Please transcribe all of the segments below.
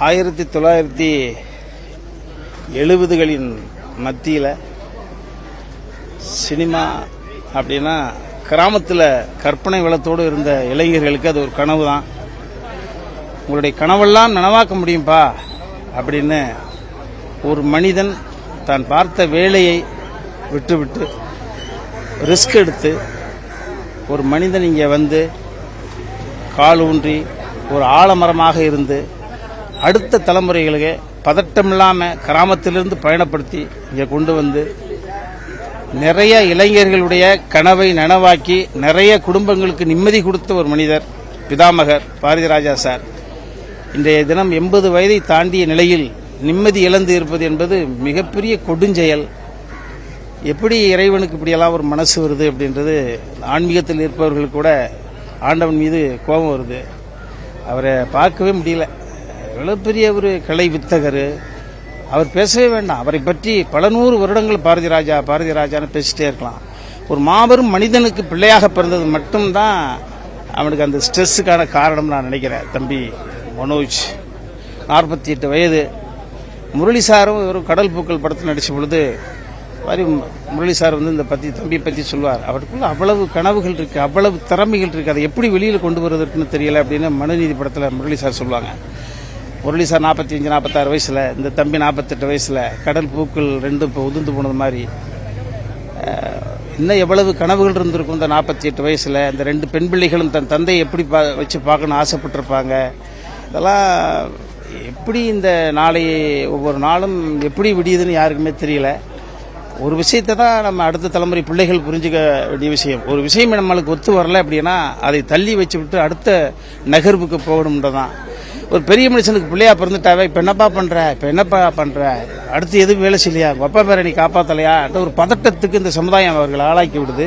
ஆயிரத்தி தொள்ளாயிரத்தி எழுபதுகளின் மத்தியில் சினிமா அப்படின்னா கிராமத்தில் கற்பனை வளத்தோடு இருந்த இளைஞர்களுக்கு அது ஒரு கனவு தான் உங்களுடைய கனவெல்லாம் நனவாக்க முடியும்பா? அப்படின்னு ஒரு மனிதன் தான் பார்த்த வேலையை விட்டுவிட்டு ரிஸ்க் எடுத்து ஒரு மனிதன் இங்கே வந்து கால் ஊன்றி ஒரு ஆலமரமாக இருந்து அடுத்த தலைமுறைகளுக்கு பதட்டம் இல்லாமல் கிராமத்திலிருந்து பயணப்படுத்தி இங்கே கொண்டு வந்து நிறைய இளைஞர்களுடைய கனவை நனவாக்கி நிறைய குடும்பங்களுக்கு நிம்மதி கொடுத்த ஒரு மனிதர் பிதாமகர் பாரதிராஜா சார். இன்றைய தினம் எண்பது வயதை தாண்டிய நிலையில் நிம்மதி இழந்து இருப்பது என்பது மிகப்பெரிய கொடுஞ்செயல். எப்படி இறைவனுக்கு இப்படியெல்லாம் ஒரு மனசு வருது அப்படின்றது ஆன்மீகத்தில் இருப்பவர்களுக்கு கூட ஆண்டவன் மீது கோபம் வருது. அவரை பார்க்கவே முடியல. எவ்வளோ பெரிய ஒரு கலை வித்தகர். அவர் பேசவே வேண்டாம். அவரை பற்றி பல நூறு வருடங்கள் பாரதி ராஜா பாரதி ராஜான்னு பேசிட்டே இருக்கலாம். ஒரு மாபெரும் மனிதனுக்கு பிள்ளையாக பிறந்தது மட்டும்தான் அவனுக்கு அந்த ஸ்ட்ரெஸ்ஸுக்கான காரணம் நான் நினைக்கிறேன். தம்பி மனோஜ் நாற்பத்தி எட்டு வயது. முரளி சாரும் ஒரு கடல் பூக்கள் படத்தில் நடித்த பொழுது மாதிரி முரளி சார் வந்து இந்த பற்றி தம்பி பற்றி சொல்வார். அவருக்குள்ள அவ்வளவு கனவுகள் இருக்குது அவ்வளவு திறமைகள் இருக்குது அதை எப்படி வெளியில் கொண்டு வருவதற்குன்னு தெரியல அப்படின்னு மனுநீதி படத்தில் முரளி சார் சொல்லுவாங்க முரளி சார் நாற்பத்தி அஞ்சு நாற்பத்தாறு வயசில் இந்த தம்பி நாற்பத்தெட்டு வயசில் கடல் பூக்கள் ரெண்டும் இப்போ உதிர்ந்து போனது மாதிரி இன்னும் எவ்வளவு கனவுகள் இருந்திருக்கும் இந்த நாற்பத்தி எட்டு வயசில்? இந்த ரெண்டு பெண் பிள்ளைகளும் தன் தந்தையை எப்படி பா வச்சு பார்க்கணும்னு ஆசைப்பட்டிருப்பாங்க. இதெல்லாம் எப்படி இந்த நாளை ஒவ்வொரு நாளும் எப்படி விடியுதுன்னு யாருக்குமே தெரியல. ஒரு விஷயத்தை தான் நம்ம அடுத்த தலைமுறை பிள்ளைகள் புரிஞ்சுக்க வேண்டிய விஷயம். ஒரு விஷயம் நம்மளுக்கு ஒத்து வரல அப்படின்னா அதை தள்ளி வச்சு விட்டு அடுத்த நகர்வுக்கு போகணும்ன்றதான் ஒரு பெரிய மனுஷனுக்கு பிள்ளையா பிறந்துட்டாவே இப்போ என்னப்பா பண்ற? இப்போ என்னப்பா பண்ற? அடுத்து எதுவும் வேலை செய்யலையா? உங்க அப்பா பேரை நீ காப்பாத்தலையா? என்ற ஒரு பதட்டத்துக்கு இந்த சமுதாயம் அவர்கள் ஆளாக்கி விடுது.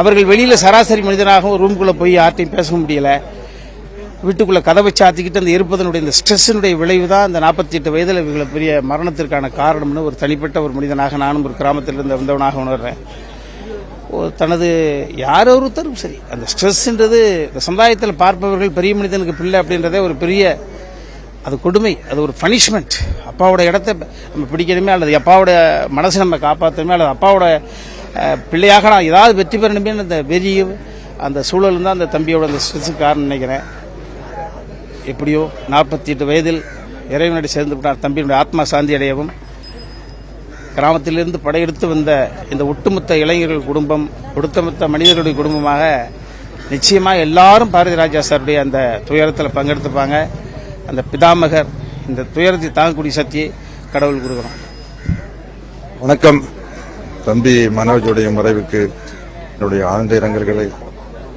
அவர்கள் வெளியில சராசரி மனிதனாகவும் ரூம்குள்ள போய் யார்ட்டையும் பேச முடியல. வீட்டுக்குள்ள கதவை சாத்திக்கிட்டு அந்த இருப்பதனுடைய இந்த ஸ்ட்ரெஸ்ஸினுடைய விளைவு தான் இந்த நாற்பத்தி எட்டு வயதில் இவங்களை பெரிய மரணத்திற்கான காரணம்னு ஒரு தனிப்பட்ட ஒரு மனிதனாக நானும் ஒரு கிராமத்திலிருந்து வந்தவனாக உணர்றேன். தனது யார் ஒருத்தரும் சரி அந்த ஸ்ட்ரெஸ்ன்றது இந்த சமுதாயத்தில் பார்ப்பவர்கள் பெரிய மனிதனுக்கு பிள்ளை அப்படின்றதே ஒரு பெரிய அது கொடுமை அது ஒரு பனிஷ்மெண்ட் அப்பாவோட இடத்த நம்ம பிடிக்கணுமே அல்லது அப்பாவோட மனசை நம்ம காப்பாற்றணுமே அல்லது அப்பாவோட பிள்ளையாக நான் ஏதாவது வெற்றி பெறணுமே அந்த வெறிய அந்த சூழல் தான் அந்த தம்பியோட அந்த ஸ்ட்ரெஸ்ஸுக்கு காரணம் நினைக்கிறேன். எப்படியோ நாற்பத்தி எட்டு வயதில் இறைவனடி சேர்ந்து விட்டார் தம்பியினுடைய ஆத்மா சாந்தி அடையவும் கிராமத்திலிருந்து படையெடுத்து வந்த இந்த ஒட்டுமொத்த இளைஞர்கள் குடும்பம் ஒட்டுமொத்த மனிதர்களுடைய குடும்பமாக நிச்சயமாக எல்லாரும் பாரதி ராஜா சாருடைய அந்த துயரத்தில் பங்கெடுத்துப்பாங்க. அந்த பிதாமகர் இந்த துயரத்தை தாங்கக்கூடிய சக்தியை கடவுள் கொடுக்கணும். வணக்கம். தம்பி மனோஜுடைய மறைவுக்கு என்னுடைய ஆழ்ந்த இரங்கல்களை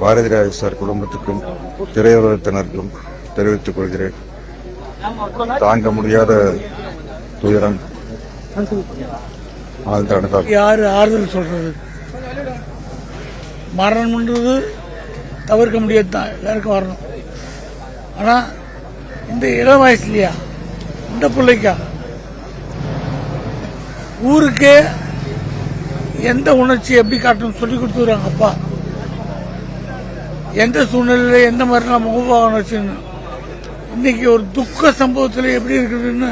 பாரதிராஜ சார் குடும்பத்துக்கும் திரையுலகத்தினருக்கும் தெரிவித்துக் கொள்கிறேன். தாங்க முடியாத துயரம் யார் ஆறுதல் சொல்றது? மரணம்ன்றது தவிர்க்க முடியாது தான் எல்லாருக்கும் வரணும். ஆனா இந்த இளம் வயசுலயா இந்த பிள்ளைக்கா? ஊருக்கே எந்த உணர்ச்சி எப்படி காட்டணும் சொல்லி கொடுத்துருவாங்க அப்பா. எந்த சூழ்நிலையில எந்த மாதிரி நம்ம முகபாவனை வச்சுன்னு இன்னைக்கு ஒரு துக்க சம்பவத்தில் எப்படி இருக்குதுன்னு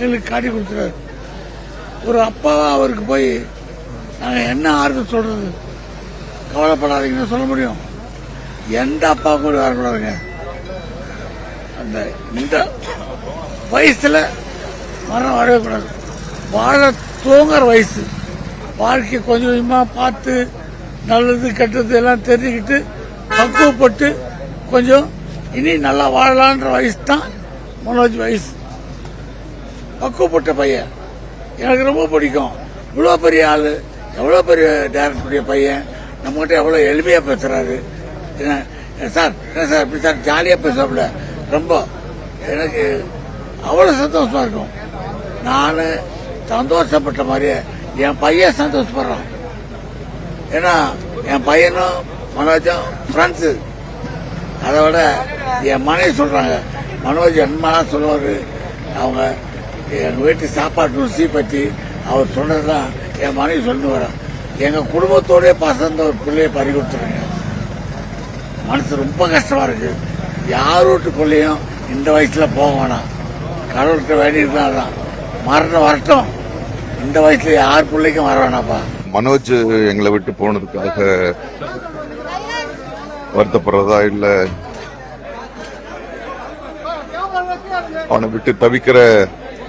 எங்களுக்கு காட்டி கொடுத்துறாரு. ஒரு அப்பாவா அவருக்கு போய் நாங்கள் என்ன ஆறுதல் சொல்றது? கவலைப்படாதீங்கன்னு சொல்ல முடியும். எந்த அப்பாவுக்கும் கூட வரக்கூடாதுங்க. அந்த இந்த வயசுல மரணம் வரவே கூடாது வாழ தூங்குற வயசு. வாழ்க்கை கொஞ்சம் கொஞ்சமா பார்த்து நல்லது கெட்டது எல்லாம் தெரிஞ்சுக்கிட்டு பக்குவப்பட்டு கொஞ்சம் இனி நல்லா வாழலான்ற வயசு தான் மனோஜ் வயசு. பக்குவப்பட்ட பையன். எனக்கு ரொம்ப பிடிக்கும். இவ்வளோ பெரிய ஆள் எவ்வளோ பெரிய டேரக்டருடைய பையன் நம்மகிட்ட எவ்வளோ எளிமையாக பேசுகிறாரு என்ன சார் என்ன சார் இப்படி சார் ஜாலியாக பேசுகிறோம்ல ரொம்ப எனக்கு அவ்வளோ சந்தோஷமா இருக்கும். நான் சந்தோஷப்பட்ட மாதிரியே என் பையன் சந்தோஷப்படுறான். ஏன்னா என் பையனும் மனோஜும் ஃப்ரெண்ட்ஸு அதை விட என் மனைவி சொல்கிறாங்க மனோஜ் என்னமெல்லாம் சொல்லுவார்? அவங்க எங்கள் வீட்டு சாப்பாட்டு ருசி பற்றி அவர் சொன்னதுதான் என் மனைவி சொல்லி வரேன் எங்க குடும்பத்தோடய பசந்த ஒரு பிள்ளைய பறி கொடுத்துருங்க. மனசு ரொம்ப கஷ்டமா இருக்கு. யார் வீட்டு பிள்ளையும் இந்த வயசுல போக வேணாம். கடவுள்கிட்ட வேண்டியிருந்தா தான் மரணம் வரட்டும். இந்த வயசுல யார் பிள்ளைக்கும் வர வேணாப்பா மனோஜ் எங்களை விட்டு போனதுக்காக வருத்தப்படுறதா இல்ல? அவனை விட்டு தவிக்கிற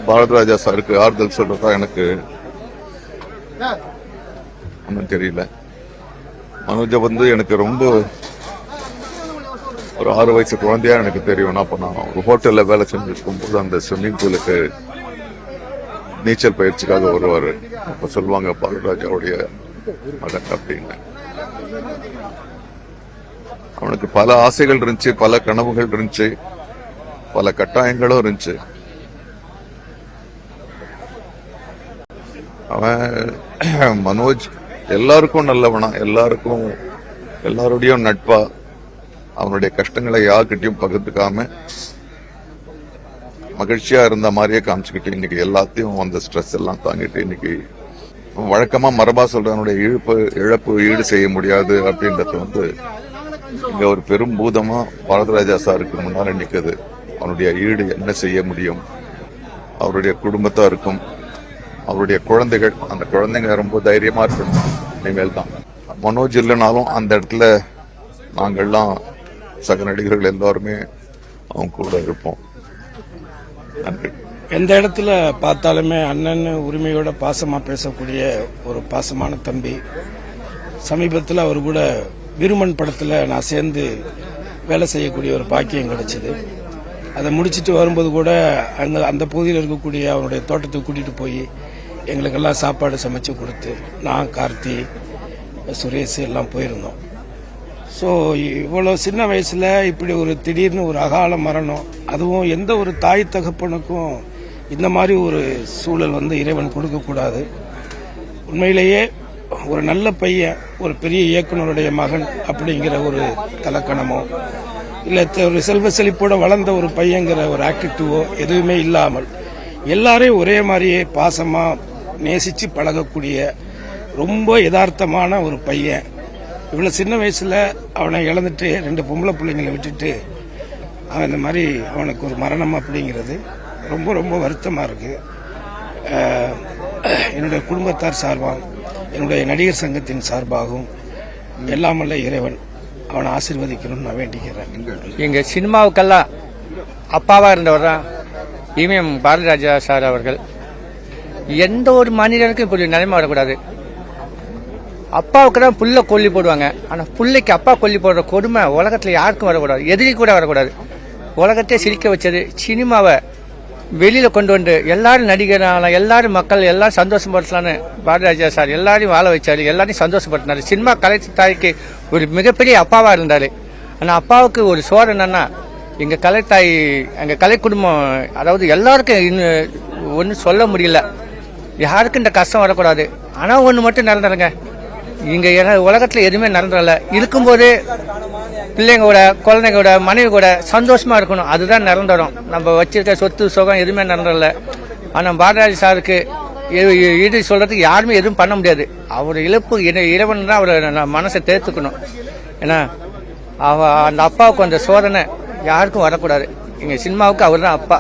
பாரதிராஜா சாருக்கு ஆறுதல் சொல்றதா எனக்கு ஒன்றும் தெரியல. மனோஜை வந்து எனக்கு ரொம்ப ஒரு ஆறு வயசு குழந்தையா எனக்கு தெரியும். அப்போ நான் ஒரு ஹோட்டலில் வேலை செஞ்சுட்டு போது அந்த ஸ்விம்மிங் பூலுக்கு நீச்சல் பயிற்சிக்காக வருவார். அப்போ சொல்லுவாங்க பாலராஜாவுடைய மகன் அப்படின்னு. அவனுக்கு பல ஆசைகள் இருந்துச்சு பல கனவுகள் இருந்துச்சு பல கட்டாயங்களும் இருந்துச்சு. அவன் மனோஜ் எல்லாருக்கும் நல்லவனா எல்லாருக்கும் எல்லாரோடையும் நட்பா அவனுடைய கஷ்டங்களை யாருக்கிட்டையும் பகிர்ந்துக்காம மகிழ்ச்சியா இருந்த மாதிரியே காமிச்சுக்கிட்டு இன்னைக்கு எல்லாத்தையும் அந்த ஸ்ட்ரெஸ் எல்லாம் தாங்கிட்டு இன்னைக்கு வழக்கமா மரபா சொல்றவனுடைய இழப்பு இழப்பு ஈடு செய்ய முடியாது அப்படின்றது வந்து இங்க ஒரு பெரும் பூதமா பாரதராஜா சாருக்கு முன்னால நிக்குது. அவனுடைய ஈடு என்ன செய்ய முடியும்? அவருடைய குடும்பத்தாருக்கும் அவருடைய குழந்தைகள் அந்த குழந்தைங்க ரொம்ப தைரியமா இருக்கணும். இனிமேல் தான் மனோஜ் இல்லைனாலும் அந்த இடத்துல நாங்கள்லாம் சக நடிகர்கள் எல்லாருமே அவங்க கூட இருப்போம். நன்றி. எந்த இடத்துல பார்த்தாலுமே அண்ணன் உரிமையோட பாசமா பேசக்கூடிய ஒரு பாசமான தம்பி. சமீபத்தில் அவர் கூட விருமன் படத்தில் நான் சேர்ந்து வேலை செய்யக்கூடிய ஒரு பாக்கியம் கிடைச்சிது. அதை முடிச்சுட்டு வரும்போது கூட அங்கே அந்த பகுதியில் இருக்கக்கூடிய அவனுடைய தோட்டத்துக்கு கூட்டிகிட்டு போய் எங்களுக்கெல்லாம் சாப்பாடு சமைச்சு கொடுத்து நான் கார்த்தி சுரேஷ் எல்லாம் போயிருந்தோம். ஸோ இவ்வளோ சின்ன வயசில் இப்படி ஒரு திடீர்னு ஒரு அகால மரணம் அதுவும் எந்த ஒரு தாய் தகப்பனுக்கும் இந்த மாதிரி ஒரு சூழல் வந்து இறைவன் கொடுக்கக்கூடாது. உண்மையிலேயே ஒரு நல்ல பையன் ஒரு பெரிய இயக்குனருடைய மகன் அப்படிங்கிற ஒரு தலக்கணமோ இல்லை ஒரு செல்வ செழிப்போட வளர்ந்த ஒரு பையங்கிற ஒரு ஆக்டிவோ எதுவுமே இல்லாமல் எல்லாரையும் ஒரே மாதிரியே பாசமாக நேசித்து பழகக்கூடிய ரொம்ப யதார்த்தமான ஒரு பையன். இவ்வளோ சின்ன வயசில் அவனை இழந்துட்டு ரெண்டு பொம்பளை பிள்ளைங்களை விட்டுட்டு அவன் இந்த மாதிரி அவனுக்கு ஒரு மரணம் அப்படிங்கிறது ரொம்ப ரொம்ப வருத்தமாக இருக்குது என்னுடைய குடும்பத்தார் சார்பாகவும் என்னுடைய நடிகர் சங்கத்தின் சார்பாகவும் எல்லாமல்ல இறைவன் அவனை ஆசீர்வதிக்கணும்னு நான் வேண்டிக்கிறேன். எங்கள் சினிமாவுக்கெல்லாம் அப்பாவாக இருந்தவர் தான் இமயம் பாரதிராஜா சார் அவர்கள். எந்த ஒரு மனிதனுக்கும் இப்படி நிலைமை வரக்கூடாது. அப்பாவுக்கு தான் புல்ல கொல்லி போடுவாங்க. ஆனா புள்ளைக்கு அப்பா கொல்லி போடுற கொடுமை உலகத்துல யாருக்கும் வரக்கூடாது. எதிரி கூட வரக்கூடாது. உலகத்தையே சிரிக்க வச்சது சினிமாவை வெளியில கொண்டு வந்து எல்லாரும் நடிகரான எல்லாரும் மக்கள் எல்லாரும் சந்தோஷப்படுத்தலான்னு பாரதிராஜா சார் எல்லாரையும் வாழ வச்சாரு. எல்லாரையும் சந்தோஷப்படுத்தினாரு. சினிமா கலை தாய்க்கு ஒரு மிகப்பெரிய அப்பாவா இருந்தாரு. ஆனா அப்பாவுக்கு ஒரு சோறு என்னன்னா எங்க கலைத்தாய் எங்க கலை குடும்பம் அதாவது எல்லாருக்கும் இன்னும் ஒன்றும் சொல்ல முடியல. யாருக்கும் இந்த கஷ்டம் வரக்கூடாது. ஆனால் ஒன்று மட்டும் நடந்துருங்க. இங்கே உலகத்தில் எதுவுமே நடந்துடல. இருக்கும்போது பிள்ளைங்க கூட குழந்தைங்க கூட மனைவி கூட சந்தோஷமாக இருக்கணும். அதுதான் நிரந்தரம். நம்ம வச்சிருக்க சொத்து சுகம் எதுவுமே நிரந்தரல ஆனால் பாரதிராஜ் சாருக்கு இது சொல்கிறதுக்கு யாருமே எதுவும் பண்ண முடியாது. அவர் இழப்பு இறைவன் தான் அவரை மனசை தேர்த்துக்கணும். ஏன்னா அவ அந்த அப்பாவுக்கு அந்த சோதனை யாருக்கும் வரக்கூடாது. எங்கள் சினிமாவுக்கு அவர் தான் அப்பா.